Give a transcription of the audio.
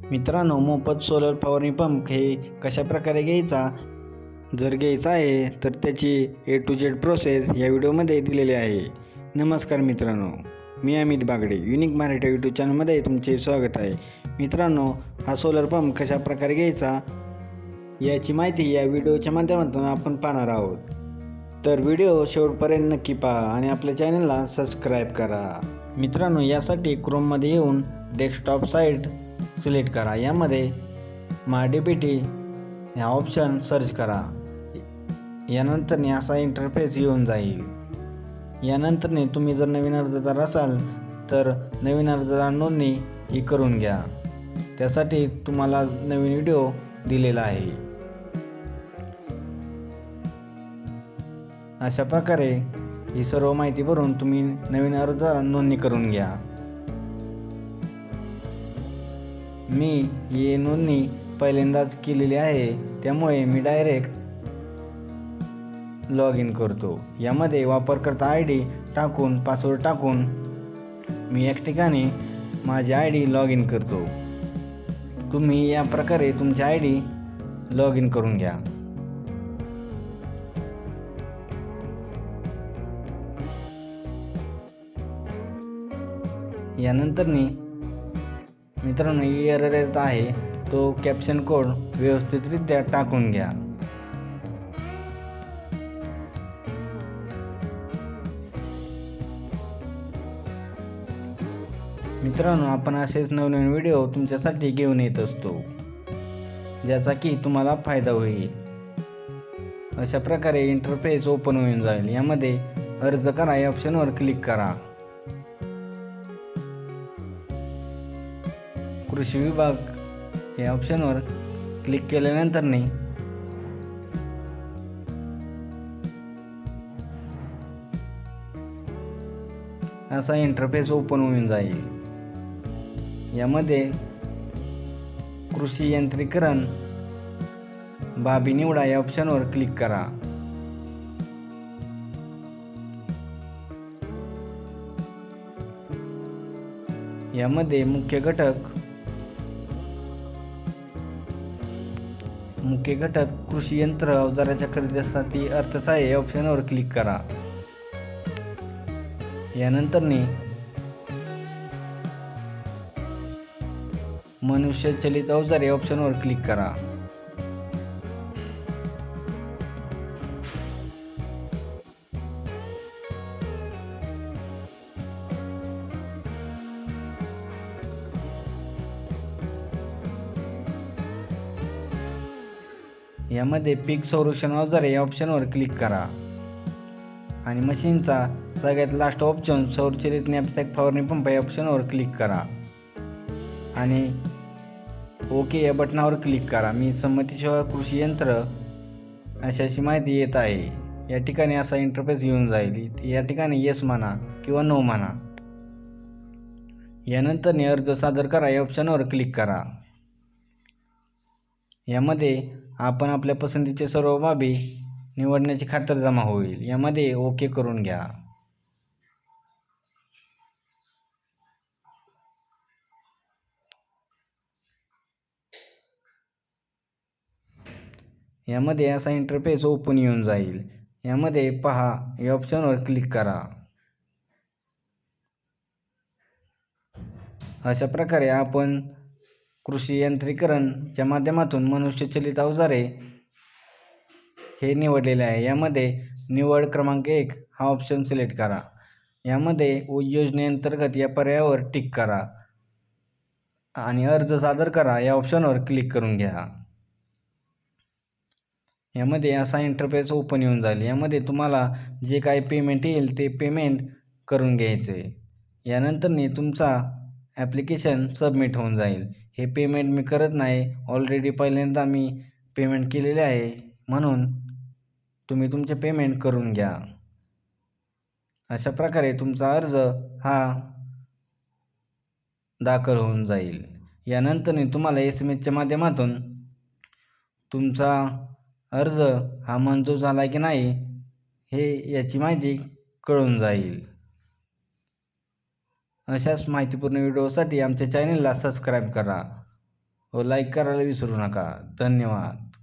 मित्रांनो मोफत सोलर फवारणी पंप हे कशाप्रकारे घ्यायचा? जर घ्यायचा आहे तर त्याची ए टू जेड प्रोसेस या व्हिडिओमध्ये दिलेली आहे. नमस्कार मित्रांनो मी अमित बागडे युनिक मराठी यूट्यूब चॅनलमध्ये तुमचे स्वागत आहे. मित्रांनो हा सोलर पंप कशाप्रकारे घ्यायचा? याची माहिती या व्हिडिओच्या माध्यमातून आपण पाहणार आहोत. तर व्हिडिओ शेवटपर्यंत नक्की पहा आणि आपल्या चॅनलला सबस्क्राईब करा. मित्रांनो यासाठी क्रोममध्ये येऊन डेस्कटॉप साईट सिलेक्ट करा. यामध्ये माय पी टी ह्या ऑप्शन सर्च करा. यानंतर असा इंटरफेस येऊन जाईल. यानंतरने तुम्ही जर नवीन अर्जदार असाल तर नवीन अर्जदार नोंदणी ही करून घ्या. त्यासाठी तुम्हाला नवीन व्हिडिओ दिलेला आहे. अशा प्रकारे ही सर्व माहिती भरून तुम्ही नवीन अर्जदार नोंदणी करून घ्या. मी ही नोंदणी पहिल्यांदाच केलेली आहे त्यामुळे मी डायरेक्ट लॉग इन करतो. यामध्ये वापरकर्ता आय डी टाकून पासवर्ड टाकून मी एक ठिकाणी माझी आय डी लॉग इन करतो. तुम्ही या प्रकारे तुमची आय डी लॉग इन करून घ्या. यानंतरनी मित्रांनो एरर येत आहे. तो कॅप्शन कोड व्यवस्थितरित्या टाकून घ्या. मित्रांनो आपण असेच नवनवीन व्हिडिओ तुमच्यासाठी घेऊन येत असतो ज्याचा की तुम्हाला फायदा होईल. अशा प्रकारे इंटरफेस ओपन होऊन जाईल. यामध्ये अर्ज करा या ऑप्शनवर क्लिक करा. कृषी विभाग या ऑप्शनवर क्लिक केल्यानंतरने असा इंटरफेस ओपन होऊन जाईल. यामध्ये कृषी यंत्रीकरण बाबी निवडा या ऑप्शनवर क्लिक करा. यामध्ये मुख्य घटक मुख्य घटक कृषी यंत्र अवजाराच्या खरेदीसाठी अर्थसहाय्य ऑप्शनवर क्लिक करा. यानंतरने मनुष्य चलित अवजार या ऑप्शनवर क्लिक करा. यामध्ये पीक संरक्षण अवजारे या ऑप्शनवर क्लिक करा. आणि मशीनचा सगळ्यात लास्ट ऑप्शन सौरचलित नॅपसॅक फवारणी पंप या ऑप्शनवर क्लिक करा. आणि ओके या बटनावर क्लिक करा. मी संमतीशिवाय कृषी यंत्र अशी अशी माहिती येत आहे. या ठिकाणी असा इंटरफेस येऊन जाईल. या ठिकाणी येस म्हणा किंवा नो म्हणा. यानंतर अर्ज सादर करा या ऑप्शनवर क्लिक करा. यामध्ये आपण आपल्या पसंतीचे सर्व बाबी निवडण्याची खातरजमा होईल. यामध्ये ओके करून घ्या. यामध्ये असा इंटरफेस ओपन येऊन जाईल. यामध्ये पहा या ऑप्शनवर क्लिक करा. अशा प्रकारे आपण कृषी यांत्रिकरणच्या माध्यमातून मनुष्यचलित अवजारे हे निवडलेले आहे. यामध्ये निवड क्रमांक एक हा ऑप्शन सिलेक्ट करा. यामध्ये योजनेअंतर्गत या पर्यायावर टिक करा आणि अर्ज सादर करा. या ऑप्शनवर क्लिक करून घ्या. यामध्ये असा इंटरफेस ओपन येऊन जाईल. यामध्ये तुम्हाला जे काही पेमेंट येईल ते पेमेंट करून घ्यायचे. यानंतरने यानंतरनी तुमचा ॲप्लिकेशन सबमिट होऊन जाईल. हे पेमेंट मी करत नाही. ऑलरेडी पहिल्यांदा मी पेमेंट केलेले आहे. म्हणून तुम्ही तुमचे पेमेंट करून घ्या. अशा प्रकारे तुमचा अर्ज हा दाखल होऊन जाईल. यानंतरने तुम्हाला एस एम एसच्या माध्यमातून तुमचा अर्ज हा मंजूर झाला की नाही हे याची माहिती कळून जाईल. अशाच माहितीपूर्ण व्हिडिओसाठी आमच्या चॅनलला सबस्क्राईब करा व लाईक करायला विसरू नका. धन्यवाद.